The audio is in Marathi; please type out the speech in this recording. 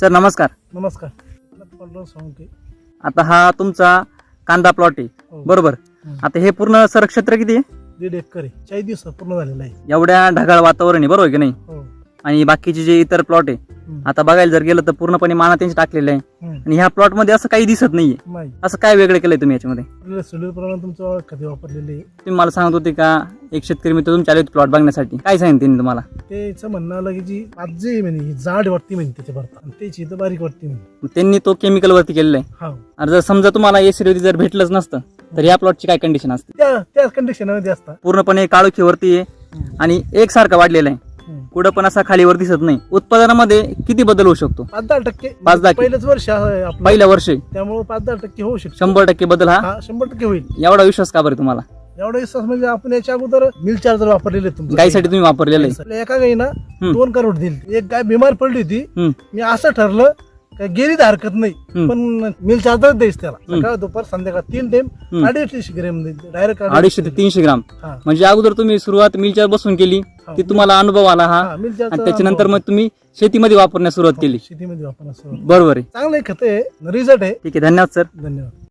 सर नमस्कार. नमस्कार. पांडुरंग सोळंके. आता हा तुमचा कांदा प्लॉट आहे. हो. बरोबर. हम्म. आता हे पूर्ण सर क्षेत्र किती आहे? दीड एकर आहे. चाळीस दिवसात पूर्ण झालेला आहे. एवढ्या ढगाळ वातावरण आहे बरोबर की नाही? हो. आणि बाकीचे जे इतर प्लॉट आहे. आता बघायला जर गेलं तर पूर्णपणे माना त्यांचे टाकलेले आहे. आणि ह्या प्लॉटमध्ये असं काही दिसत नाहीये. नाही. असं काय वेगळं केलंय तुम्ही याच्यामध्ये? आपल्याला शेड्यूल प्रमाणे तुमचं खते वापरलेले. तुम्ही मला सांगत होते का एक शेतकरी मित्र तुमच्या आले प्लॉट बघण्यासाठी. काय सांगितलं त्यांनी तुम्हाला? त्याचं म्हणणं आलं की जी आज म्हणे ही जाड वाटते म्हणे त्याच्या भरता. आणि त्याची इथं बारीक वाटते म्हणे. मग त्यांनी तो केमिकल वरती केलेला आहे. हा आणि जर समजा तुम्हाला एसिड जर भेटलंच नसतं तर या प्लॉटची काय कंडिशन असते? त्या त्याच कंडिशनमध्ये असतात पूर्णपणे काळोखीवरती आहे. आणि एकसारखा वाढलेला आहे. कुठं पण असा खालीवर दिसत नाही. उत्पादनामध्ये किती बदल होऊ शकतो? पाच दहा टक्के. पाच दहा. पहिलंच वर्ष आहे आपलं. पहिल्या वर्षी. त्यामुळे पाच दहा टक्के होऊ शकतो. शंभर टक्के बदल हा? हा शंभर टक्के होईल. एवढा विश्वास का बरं तुम्हाला? एवढा विश्वास म्हणजे आपण याच्या अगोदर मिल चार्जर वापरलेले आहेत गायीसाठी तुम्ही वापरलेलं आहे. आपल्या एका गाईनं दोन करोड दिली. एक गाय बिमार पडली होती. हम्म, मी असं ठरलं का गेली तर हरकत नाही. पण मिल चार्जर द्यायच त्याला. सकाळ दुपार संध्याकाळ तीन टाइम. अडीचशे ग्रॅम डायरेक्ट अडीचशे ते तीनशे ग्राम. हा. म्हणजे अगोदर तुम्ही सुरुवात मिलच्या बसून केली हा. ती तुम्हाला अनुभव आला हा. हा, मिल आणि त्याच्यानंतर मग तुम्ही शेतीमध्ये वापरण्यास सुरुवात केली. शेतीमध्ये वापरण्यास सुरुवात. बरोबर आहे. चांगलं खत आहे रिझल्ट आहे. ठीक आहे धन्यवाद सर. धन्यवाद.